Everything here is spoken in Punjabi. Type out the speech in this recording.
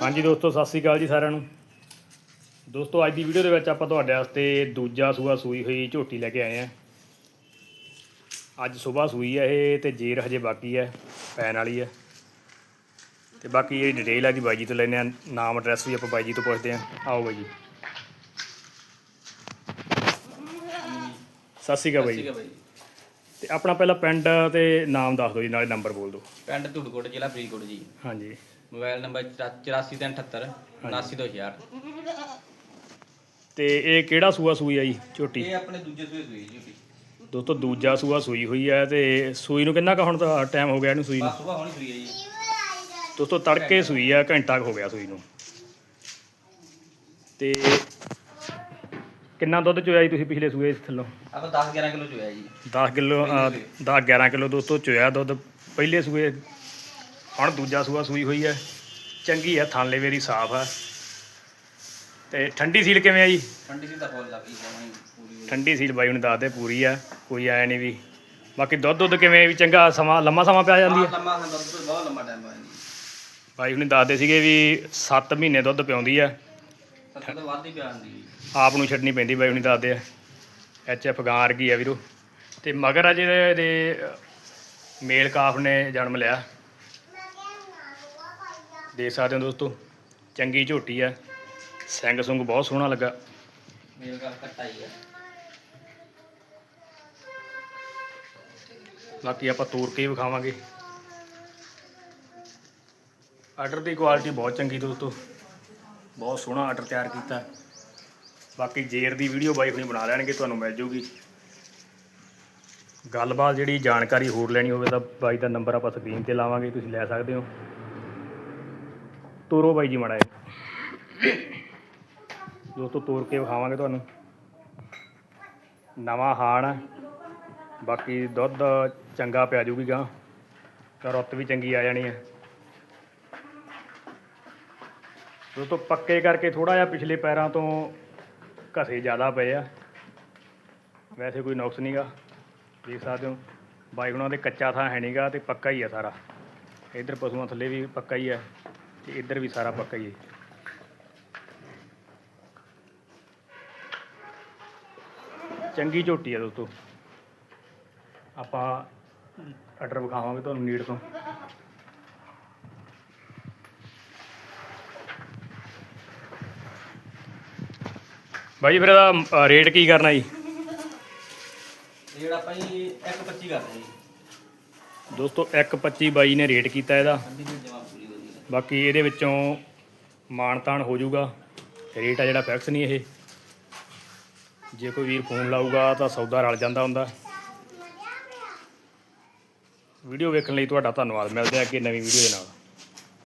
ਹਾਂਜੀ ਦੋਸਤੋ ਸਤਿ ਸ੍ਰੀ ਅਕਾਲ ਜੀ ਸਾਰਿਆਂ ਨੂੰ। ਦੋਸਤੋ ਅੱਜ ਦੀ ਵੀਡੀਓ ਦੇ ਵਿੱਚ ਆਪਾਂ ਤੁਹਾਡੇ ਵਾਸਤੇ ਦੂਜਾ ਸੂਆ ਸੂਈ ਹੋਈ ਝੋਟੀ ਲੈ ਕੇ ਆਏ ਆ ਅੱਜ ਸਵੇਰ ਸੂਈ ਹੈ ਇਹ ਤੇ ਜੇਰ ਹਜੇ ਬਾਕੀ ਹੈ ਪੈਣ ਵਾਲੀ ਹੈ ਤੇ ਬਾਕੀ ਇਹ ਡਿਟੇਲ ਆ ਜੀ ਬਾਈ ਜੀ ਤੋਂ ਲੈਣੇ ਆ ਨਾਮ ਐਡਰੈਸ ਵੀ ਆਪਾਂ ਬਾਈ ਜੀ ਤੋਂ ਪੁੱਛਦੇ ਆ ਆਓ ਬਾਈ ਜੀ। ਸਤਿ ਸ੍ਰੀ ਅਕਾਲ ਬਾਈ ਜੀ। ਤੇ ਆਪਣਾ ਪਹਿਲਾਂ ਪਿੰਡ ਤੇ ਨਾਮ ਦੱਸ ਦਿਓ ਜੀ ਨਾਲੇ ਨੰਬਰ ਬੋਲ ਦਿਓ। ਪਿੰਡ ਧੁੜਕੋਟ ਜ਼ਿਲ੍ਹਾ ਫਰੀਦਕੋਟ ਜੀ। ਹਾਂਜੀ। ਮੋਬਾਈਲ ਨੰਬਰ 8478 79200 ਤੇ ਇਹ ਕਿਹੜਾ ਸੂਆ ਸੂਈ ਆ ਜੀ ਝੋਟੀ? ਇਹ ਆਪਣੇ ਦੂਜੇ ਸੂਏ ਸੂਈ ਜੀ ਦੋਸਤੋ ਦੂਜਾ ਸੂਆ ਸੂਈ ਹੋਈ ਹੈ ਤੇ ਸੂਈ ਨੂੰ ਕਿੰਨਾ ਕੁ ਹੁਣ ਤਾਂ ਟਾਈਮ ਹੋ ਗਿਆ ਇਹਨੂੰ ਸੂਈ ਨੂੰ? ਬਸ ਸੁਬਾਹ ਹੋਣੀ ਸੂਈ ਹੈ ਜੀ। ਦੋਸਤੋ ਤੜਕੇ ਸੂਈ ਆ ਘੰਟਾ ਕੁ ਹੋ ਗਿਆ ਸੂਈ ਨੂੰ। ਤੇ ਕਿੰਨਾ ਦੁੱਧ ਚੋਇਆ ਜੀ ਤੁਸੀਂ ਪਿਛਲੇ ਸੂਏ ਥੱਲੋਂ? ਆਪਾਂ 10 11 ਕਿਲੋ ਚੋਇਆ ਜੀ। 10 ਕਿਲੋ 10 11 ਕਿਲੋ ਦੋਸਤੋ ਚੋਇਆ ਦੁੱਧ ਪਹਿਲੇ ਸੂਏ ਹੁਣ ਦੂਜਾ ਸੂਆ ਸੂਈ ਹੋਈ ਹੈ। ਚੰਗੀ ਹੈ ਥਾਲੇ ਵੇਰੀ ਸਾਫ਼ ਹੈ ਤੇ ਠੰਡੀ ਸੀਲ ਕਿਵੇਂ ਆ ਜੀ ਠੰਡੀ ਸੀ ਤਾਂ ਫੁੱਲ ਲੱਗ ਗਈ ਜਮਾਂ ਹੀ ਪੂਰੀ ਠੰਡੀ ਸੀਲ ਬਾਈ ਹੁਣ ਦੱਸਦੇ ਪੂਰੀ ਆ ਕੋਈ ਆਇਆ ਨਹੀਂ ਵੀ। ਬਾਕੀ ਦੁੱਧ ਦੁੱਧ ਕਿਵੇਂ ਵੀ ਚੰਗਾ ਸਮਾਂ ਲੰਮਾ ਸਮਾਂ ਪਿਆ ਜਾਂਦੀ ਹੈ? ਲੰਮਾ ਹਾਂ ਦੁੱਧ ਬਹੁਤ ਲੰਮਾ ਟਾਈਮ ਹੋਇਆ ਜੀ ਬਾਈ ਹੁਣੀ ਦੱਸਦੇ ਸੀਗੇ ਵੀ 7 ਮਹੀਨੇ ਦੁੱਧ ਪਿਆਉਂਦੀ ਆ। ਸੱਤ ਤੋਂ ਵੱਧ ਹੀ ਪਿਆ ਹੁੰਦੀ ਜੀ ਆਪ ਨੂੰ ਛੱਡਣੀ ਪੈਂਦੀ ਬਾਈ ਹੁਣੀ ਦੱਸਦੇ ਆ। ਐਚ ਐਫ ਗਾਂ ਵਰਗੀ ਆ ਵੀਰੋ। ਤੇ ਮਗਰ ਅਜੇ ਦੇ ਮੇਲ ਕਾਫ ਨੇ ਜਨਮ ਲਿਆ। ਦੇਖ ਸਕਦੇ ਹੋ ਦੋਸਤੋ ਚੰਗੀ ਝੋਟੀ ਆ। ਸਿੰਘ ਸੁੰਗ ਬਹੁਤ ਸੋਹਣਾ ਲੱਗਾ। ਮੇਲ ਕਰ ਕੱਟਾ ਹੀ ਹੈ ਬਾਕੀ ਆਪਾਂ ਤੋੜ ਕੇ ਵਿਖਾਵਾਂਗੇ। ਆਰਡਰ ਦੀ ਕੁਆਲਿਟੀ ਬਹੁਤ ਚੰਗੀ ਦੋਸਤੋ। ਬਹੁਤ ਸੋਹਣਾ ਆਰਡਰ ਤਿਆਰ ਕੀਤਾ। ਬਾਕੀ ਜੇਰ ਦੀ ਵੀਡੀਓ ਬਾਈ ਹੁਣੀ ਬਣਾ ਲੈਣਗੇ ਤੁਹਾਨੂੰ ਮਿਲ ਜੂਗੀ। ਗੱਲਬਾਤ ਜਿਹੜੀ ਜਾਣਕਾਰੀ ਹੋਰ ਲੈਣੀ ਹੋਵੇ ਤਾਂ ਬਾਈ ਦਾ ਨੰਬਰ ਆਪਾਂ ਸਕਰੀਨ ਤੇ ਲਾਵਾਂਗੇ ਤੁਸੀਂ ਲੈ ਸਕਦੇ ਹੋ। ਤੋਰੋ ਬਾਈ ਜੀ ਮੜਾ ਦੋਸਤੋ, ਤੋਰ ਕੇ ਵਿਖਾਵਾਂਗੇ ਤੁਹਾਨੂੰ। ਨਵਾਂ ਹਾਣ ਬਾਕੀ ਦੁੱਧ ਚੰਗਾ ਪਿਆ ਜੂਗੀ ਗਾਂ। ਤਾਂ ਰੁੱਤ ਵੀ ਚੰਗੀ ਆ ਜਾਣੀ ਹੈ ਦੋਸਤੋ, ਪੱਕੇ ਕਰਕੇ ਥੋੜਾ ਜਿਹਾ ਪਿਛਲੇ ਪੈਰਾਂ ਤੋਂ ਘਸੇ ਜ਼ਿਆਦਾ ਪਏ ਆ। ਵੈਸੇ ਕੋਈ ਨੁਕਸ ਨਹੀਂਗਾ ਦੇਖ ਸਕਦੇ ਹੋ, ਬਾਈਗੁਣਾ ਦੇ ਕੱਚਾ ਥਾਂ ਹੈ ਨਹੀਂਗਾ ਤੇ ਪੱਕਾ ਹੀ ਆ ਸਾਰਾ। ਇਧਰ ਪਸ਼ੂਆਂ ਥੱਲੇ ਵੀ ਪੱਕਾ ਹੀ ਹੈ ਤੇ ਇੱਧਰ ਵੀ ਸਾਰਾ ਪੱਕਾ ਹੀ ਹੈ। ਚੰਗੀ ਝੋਟੀ ਆ ਦੋਸਤੋ। ਆਪਾਂ ਆਰਡਰ ਵਿਖਾਵਾਂਗੇ ਤੁਹਾਨੂੰ ਨੀਡ ਤੋਂ। ਬਾਈ ਫਿਰ ਇਹਦਾ ਰੇਟ ਕੀ ਕਰਨਾ ਜੀ? ਜਿਹੜਾ ਆਪਾਂ ਜੀ 125 ਕਰਦੇ ਜੀ। ਦੋਸਤੋ 125 ਬਾਈ ਨੇ ਰੇਟ ਕੀਤਾ ਇਹਦਾ। ਬਾਕੀ ਇਹਦੇ ਵਿੱਚੋਂ ਮਾਨਤਾਨ ਹੋ ਜਾਊਗਾ, ਰੇਟ ਆ ਜਿਹੜਾ ਫਿਕਸ ਨਹੀਂ ਇਹ। ਜੇ ਕੋਈ ਵੀਰ ਫੋਨ ਲਾਊਗਾ ਤਾਂ ਸੌਦਾ ਰਲ ਜਾਂਦਾ ਹੁੰਦਾ। ਵੀਡੀਓ ਵੇਖਣ ਲਈ ਤੁਹਾਡਾ ਧੰਨਵਾਦ। ਮਿਲਦੇ ਆ ਅੱਗੇ ਨਵੀਂ ਵੀਡੀਓ ਦੇ ਨਾਲ।